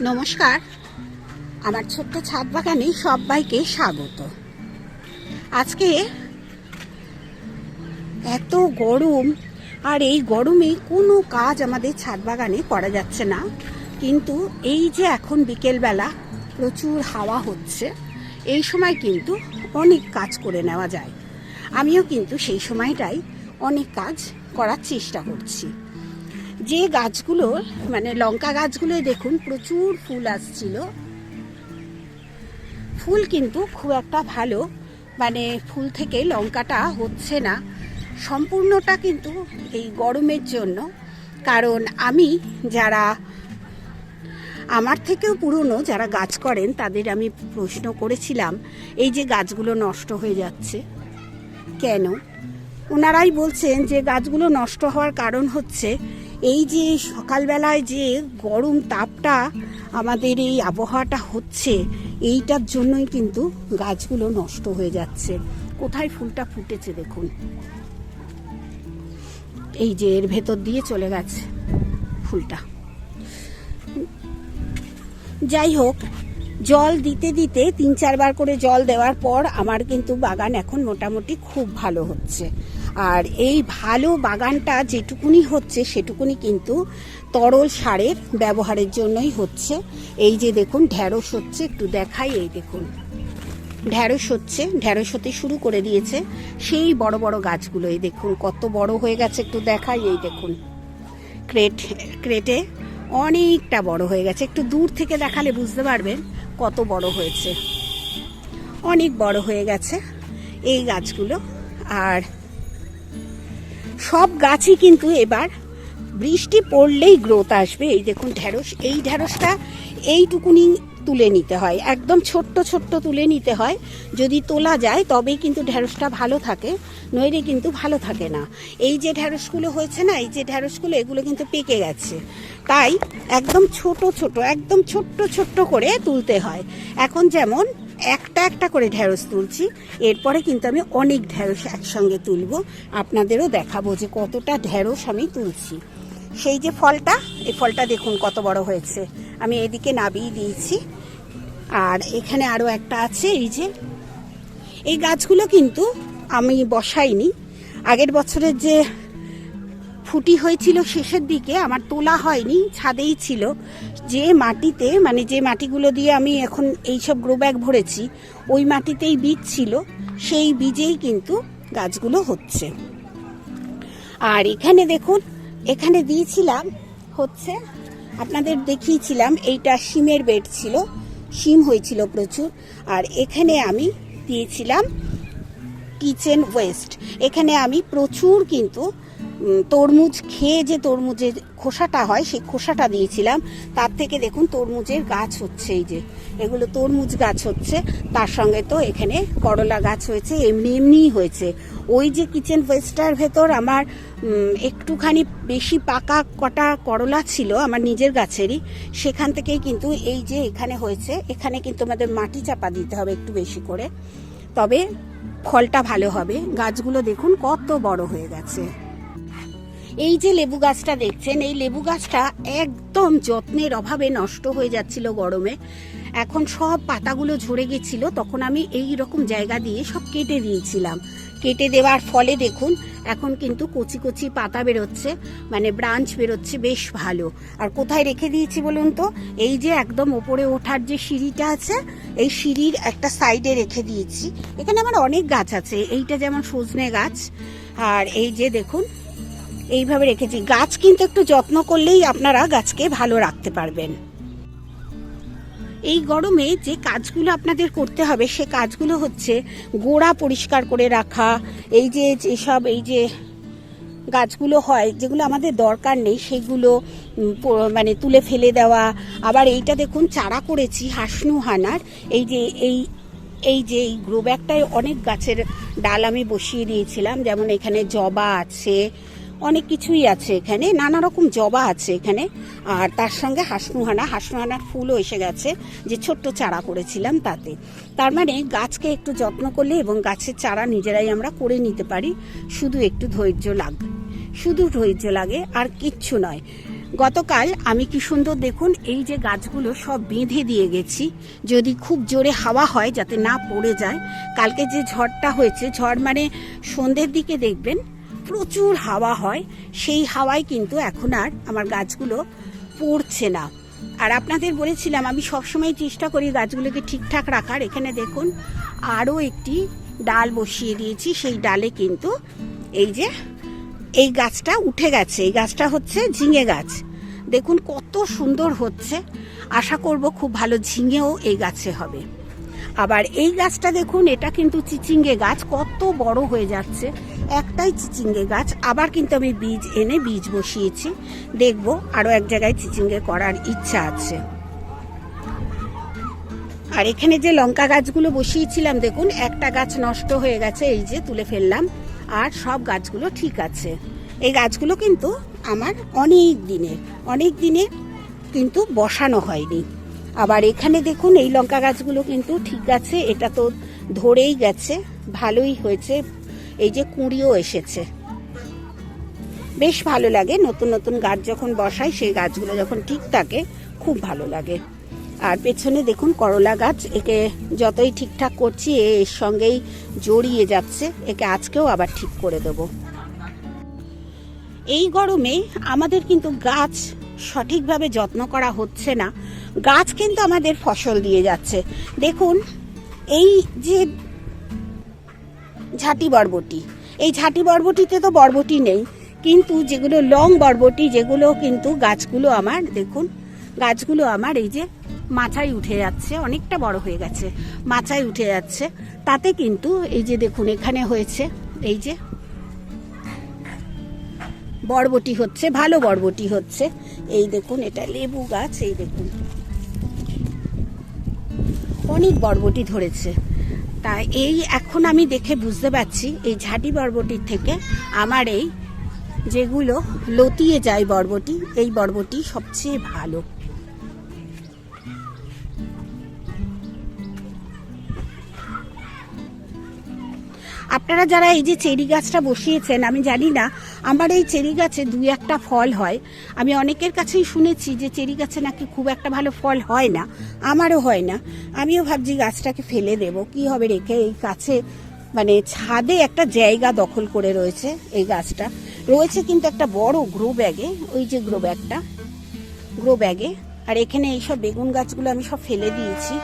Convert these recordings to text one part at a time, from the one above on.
নমস্কার। আমার ছোট্ট ছাদ বাগানে সবাইকে স্বাগত। আজকে এত গরম, আর এই গরমে কোনো কাজ আমাদের ছাদ বাগানে করা যাচ্ছে না। কিন্তু এই যে এখন বিকেলবেলা প্রচুর হাওয়া হচ্ছে, এই সময় কিন্তু অনেক কাজ করে নেওয়া যায়। আমিও কিন্তু সেই সময়টাই অনেক কাজ করার চেষ্টা করছি। যে গাছগুলো মানে লঙ্কা গাছগুলো দেখুন প্রচুর ফুল আসছিল। ফুল কিন্তু খুব একটা ভালো মানে ফুল থেকে লঙ্কাটা হচ্ছে না। সম্পূর্ণটা কিন্তু এই গরমের জন্য, কারণ আমি যারা, আমার থেকেও পুরনো যারা গাছ করেন, তাদের আমি প্রশ্ন করেছিলাম, এই যে গাছগুলো নষ্ট হয়ে যাচ্ছে, কেন? ওনারাই বলছেন যে গাছগুলো নষ্ট হওয়ার কারণ হচ্ছে এই যে সকালবেলায় যে গরম তাপটা আমাদের এই আবহাওয়াটা হচ্ছে, এইটার জন্যই কিন্তু গাছগুলো নষ্ট হয়ে যাচ্ছে। কোথায় ফুলটা ফুটেছে দেখুন। এই যে এর ভেতর দিয়ে চলে গেছে ফুলটা। যাই হোক, জল দিতে দিতে তিন চারবার করে জল দেওয়ার পর আমার কিন্তু বাগান এখন মোটামুটি খুব ভালো হচ্ছে। আর এই ভালো বাগানটা যেটুকুনি হচ্ছে সেটুকুনি কিন্তু তরল সারের ব্যবহারের জন্যই হচ্ছে। এই যে দেখুন ঢ্যাঁড়স হচ্ছে, একটু দেখাই, এই দেখুন। ঢ্যাঁড়স হচ্ছে ঢ্যাঁড়স হতে শুরু করে দিয়েছে সেই বড় বড় গাছগুলো। এই দেখুন, কত বড় হয়ে গেছে, একটু দেখাই, এই দেখুন। ক্রেট, ক্রেটে অনেকটা বড় হয়ে গেছে। একটু দূর থেকে দেখালে বুঝতে পারবেন কত বড় হয়েছে। অনেক বড় হয়ে গেছে এই গাছগুলো। আর সব গাছই কিন্তু এবার বৃষ্টি পড়লেই গ্রোথ আসবে। এই দেখুন ঢ্যাঁড়স এই ঢ্যাঁড়সটা এইটুকুনি তুলে নিতে হয়। একদম ছোট্ট ছোট্ট তুলে নিতে হয়। যদি তোলা যায়, তবেই কিন্তু ঢ্যাঁড়সটা ভালো থাকে, নইলে কিন্তু ভালো থাকে না। এই যে ঢ্যাঁড়সগুলো হয়েছে না, এই যে ঢ্যাঁড়সগুলো এগুলো কিন্তু পেকে গেছে। তাই একদম ছোট ছোট, একদম ছোট্ট ছোট্ট করে তুলতে হয়। এখন যেমন একটা একটা করে ঢ্যাঁড়স তুলছি। এরপরে কিন্তু আমি অনেক ঢ্যাঁড়স একসঙ্গে তুলবো। আপনাদেরও দেখাবো যে কতটা ঢ্যাঁড়স আমি তুলছি। সেই যে ফলটা, এই ফলটা দেখুন কত বড় হয়েছে। আমি এদিকে নাবিয়ে দিয়েছি। আর এখানে আরও একটা আছে, এই যে, এই গাছগুলো কিন্তু আমি বসাইনি। আগের বছরের যে ফুটি হয়েছিল শেষের দিকে, আমার তোলা হয়নি, ছাদেই ছিল। যে মাটিতে মানে যে মাটিগুলো দিয়ে আমি এখন এইসব গ্রো ব্যাগ ভরেছি, ওই মাটিতেই বীজ ছিল, সেই বীজেই কিন্তু গাছগুলো হচ্ছে। আর এখানে দেখুন, এখানে দিয়েছিলাম হচ্ছে, আপনাদের দেখিয়েছিলাম, এইটা শিমের বেড ছিল, শিম হয়েছিল প্রচুর, আর এখানে আমি দিয়েছিলাম কিচেন ওয়েস্ট। এখানে আমি প্রচুর কিন্তু তরমুজ খেয়ে যে তরমুজের খোসাটা হয়, সেই খোসাটা দিয়েছিলাম। তার থেকে দেখুন তরমুজের গাছ হচ্ছে এই যে। এগুলো তরমুজ গাছ হচ্ছে। তার সঙ্গে তো এখানে করলা গাছ হয়েছে, এমনি এমনিই হয়েছে। ওই যে কিচেন ওয়েস্টার ভেতর আমার একটুখানি বেশি পাকা কটা করলা ছিল আমার নিজের গাছেরই, সেখান থেকেই কিন্তু এই যে এখানে হয়েছে, এখানে কিন্তু আমাদের মাটি চাপা দিতে হবে একটু বেশি করে। তবে ফলটা ভালো হবে। গাছগুলো দেখুন কত বড় হয়ে গেছে। এই যে লেবু গাছটা দেখছেন, এই লেবু গাছটা একদম যত্নের অভাবে নষ্ট হয়ে যাচ্ছিল গরমে। এখন সব পাতাগুলো ঝরে গেছিল, তখন আমি এই রকম জায়গা দিয়ে সব কেটে দিয়েছিলাম। কেটে দেওয়ার ফলে দেখুন, এখন কিন্তু কচি কচি পাতা বেরোচ্ছে মানে ব্রাঞ্চ বেরোচ্ছে বেশ ভালো। আর কোথায় রেখে দিয়েছি বলুন তো? এই যে একদম ওপরে ওঠার যে সিঁড়িটা আছে, এই সিঁড়ির একটা সাইডে রেখে দিয়েছি। এখানে আমার অনেক গাছ আছে, এইটা যেমন সজনে গাছ, আর এই যে দেখুন এইভাবে রেখেছি। গাছ কিন্তু একটু যত্ন করলেই আপনারা গাছকে ভালো রাখতে পারবেন। এই গরমে যে কাজগুলো আপনাদের করতে হবে, সে কাজগুলো হচ্ছে গোড়া পরিষ্কার করে রাখা, এই যে যেসব এই যে গাছগুলো হয়, যেগুলো আমাদের দরকার নেই, সেগুলো মানে তুলে ফেলে দেওয়া। আবার এইটা দেখুন, চারা করেছি হাসনু হানার এই যে, এই এই যে, এই গ্রো ব্যাগটায় অনেক গাছের ডাল আমি বসিয়ে দিয়েছিলাম। যেমন এখানে জবা আছে অনেক কিছুই আছে এখানে, নানা রকম জবা আছে এখানে। আর তার সঙ্গে হাসনুহানা, হাসনুহানার ফুলও এসে গেছে যে ছোট্ট চারা করেছিলাম তাতে। তার মানে গাছকে একটু যত্ন করলে এবং গাছের চারা নিজেরাই আমরা করে নিতে পারি, শুধু একটু ধৈর্য লাগবে শুধু ধৈর্য লাগে আর কিচ্ছু নয়। গতকাল আমি কি সুন্দর দেখুন, এই যে গাছগুলো সব বেঁধে দিয়ে গেছি। যদি খুব জোরে হাওয়া হয় যাতে না পড়ে যায়, কালকে যে ঝড়টা হয়েছে, ঝড় মানে সন্ধ্যের দিকে দেখবেন প্রচুর হাওয়া হয়, সেই হাওয়ায় কিন্তু এখন আর আমার গাছগুলো পড়ছে না। আর আপনাদের বলেছিলাম, আমি সবসময় চেষ্টা করি গাছগুলোকে ঠিকঠাক রাখার। এখানে দেখুন, আরও একটি ডাল বসিয়ে দিয়েছি। সেই ডালে কিন্তু এই যে, এই গাছটা উঠে গেছে। এই গাছটা হচ্ছে ঝিঙে গাছ। দেখুন কত সুন্দর হচ্ছে। আশা করব খুব ভালো ঝিঙেও এই গাছে হবে। আবার এই গাছটা দেখুন, এটা কিন্তু চিচিঙ্গে গাছ, কত বড় হয়ে যাচ্ছে। একটাই চিচিঙ্গে গাছ, আবার কিন্তু আমি বীজ এনে বীজ বসিয়েছি। দেখব আরও এক জায়গায় চিচিঙ্গে করার ইচ্ছা আছে। আর এখানে যে লঙ্কা গাছগুলো বসিয়েছিলাম, দেখুন, একটা গাছ নষ্ট হয়ে গেছে, এই যে তুলে ফেললাম, আর সব গাছগুলো ঠিক আছে। এই গাছগুলো কিন্তু আমার অনেক দিনের, অনেক দিনে কিন্তু বসানো হয়নি। আবার এখানে দেখুন, এই লঙ্কা গাছগুলো কিন্তু ঠিক আছে, এটা তো ধরেই গেছে, ভালোই হয়েছে, এই যে কুঁড়িও এসেছে। বেশ ভালো লাগে, নতুন নতুন গাছ যখন বসাই, সেই গাছগুলো যখন ঠিক থাকে, খুব ভালো লাগে। আর পেছনে দেখুন, করলা গাছ, একে যতই ঠিকঠাক করছি এর সঙ্গেই জড়িয়ে যাচ্ছে, একে আজকেও আবার ঠিক করে দেব। এই গরমে আমাদের কিন্তু গাছ সঠিকভাবে যত্ন করা হচ্ছে না, গাছ কিন্তু আমাদের ফসল দিয়ে যাচ্ছে। দেখুন, এই যে ঝাঁটি বরবটি, এই ঝাঁটি বরবটিতে তো বরবটি নেই, কিন্তু যেগুলো লং বরবটি, যেগুলো কিন্তু গাছগুলো আমার, দেখুন, গাছগুলো আমার এই যে মাথায় উঠে যাচ্ছে, অনেকটা বড় হয়ে গেছে মাথায় উঠে যাচ্ছে। তাতে কিন্তু এই যে দেখুন, এখানে হয়েছে এই যে বরবটি হচ্ছে, ভালো বরবটি হচ্ছে। এই দেখুন, এটা লেবু গাছ, এই দেখুন। অনেক বরবটি ধরেছে। তা এই এখন আমি দেখে বুঝতে পারছি, এই ঝাঁটি বরবটির থেকে আমার এই যেগুলো লতিয়ে যায় বরবটি, এই বরবটি সবচেয়ে ভালো। আপনারা যারা এই যে চেরি গাছটা বসিয়েছেন, আমি জানি না, আমার এই চেরি গাছে দুই একটা ফল হয়। আমি অনেকের কাছেই শুনেছি যে চেরি গাছে নাকি খুব একটা ভালো ফল হয় না, আমারও হয় না। আমিও ভাবছি গাছটাকে ফেলে দেব। কি হবে রেখে এই কাছে মানে ছাদে একটা জায়গা দখল করে রয়েছে এই গাছটা। রয়েছে কিন্তু একটা বড় গ্রো ব্যাগে ওই যে গ্রো ব্যাগটা গ্রো ব্যাগে আর এখানে এইসব বেগুন গাছগুলো আমি সব ফেলে দিয়েছি।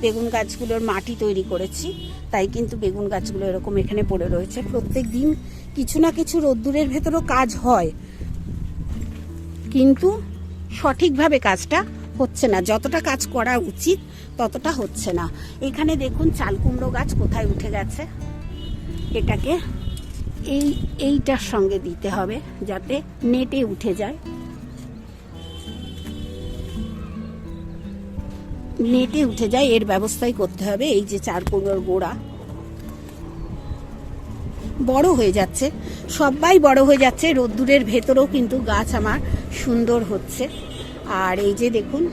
বেগুন গাছগুলোর মাটি তৈরি করেছি। তাই কিন্তু বেগুন গাছগুলো এরকম এখানে পড়ে রয়েছে। প্রত্যেক দিন কিছু না কিছু রোদ্দুরের ভেতরও কাজ হয়। কিন্তু সঠিকভাবে কাজটা হচ্ছে না। যতটা কাজ করা উচিত, ততটা হচ্ছে না। এখানে দেখুন চাল কুমড়ো গাছ কোথায় উঠে গেছে। এটাকে এই, এইটার সঙ্গে দিতে হবে যাতে নেটে উঠে যায়। নেটে উঠে যায়, এর ব্যবস্থাই করতে হবে এই যে চার কুমড়োর গোড়া। বড় হয়ে যাচ্ছে। সবাই বড় হয়ে যাচ্ছে, রোদ্দুরের ভেতরেও কিন্তু গাছ আমার সুন্দর হচ্ছে। আর এই যে দেখুন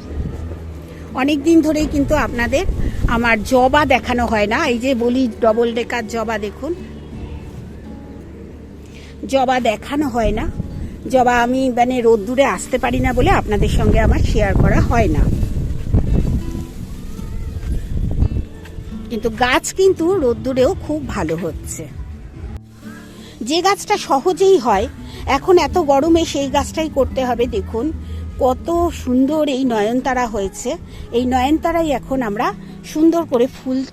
অনেক দিন ধরেই কিন্তু আপনাদের আমার জবা দেখানো হয় না, এই যে বলি ডবল ডেকার জবা দেখুন। জবা দেখানো হয় না। জবা আমি মানে রোদ্দুরে আসতে পারি না বলে আপনাদের সঙ্গে আমার শেয়ার করা হয় না। কিন্তু গাছ কিন্তু রোদ্দুরেও খুব ভালো হচ্ছে। যে গাছটা সহজেই হয়, এখন এত গরমে সেই গাছটাই করতে হবে। দেখুন, কত সুন্দর এই নয়নতারা হয়েছে। এই নয়নতারাই এখন আমরা সুন্দর করে ফুল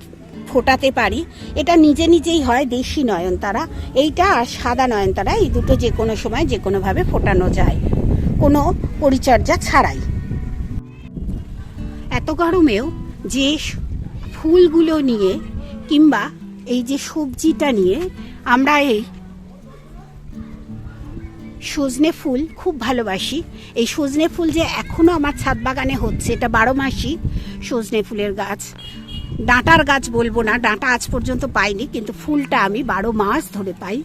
ফোটাতে পারি। এটা নিজে নিজেই হয় দেশি নয়নতারা। এইটা আর সাদা নয়নতারা, এই দুটো যে কোনো সময় যে কোনোভাবে ফোটানো যায়। কোনো পরিচর্যা ছাড়াই। এত গরমেও যে ফুলগুলো নিয়ে কিংবা এই যে সবজিটা নিয়ে আমরা এই সজনে ফুল খুব ভালোবাসি। এই সজনে ফুল যে এখনও আমার ছাদ বাগানে হচ্ছে, এটা বারো মাসই সজনে ফুলের গাছ। ডাঁটার গাছ বলব না, ডাঁটা আজ পর্যন্ত পাইনি, কিন্তু ফুলটা আমি বারো মাস ধরে পাই।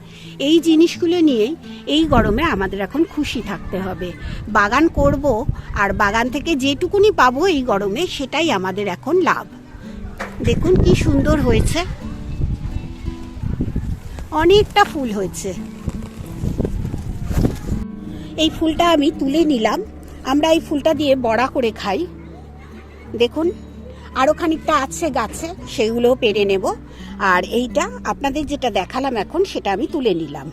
এই জিনিসগুলো নিয়েই এই গরমে আমাদের এখন খুশি থাকতে হবে। বাগান করব আর বাগান থেকে যেটুকুনি পাবো এই গরমে, সেটাই আমাদের এখন লাভ। দেখুন কি সুন্দর হয়েছে। অনেকটা ফুল হয়েছে। এই ফুলটা আমি তুলে নিলাম। আমরা এই ফুলটা দিয়ে বড়া করে খাই। দেখুন আরও খানিকটা আছে গাছে, সেগুলোও পেরে নেব। আর এইটা আপনাদের যেটা দেখালাম এখন, সেটা আমি তুলে নিলাম।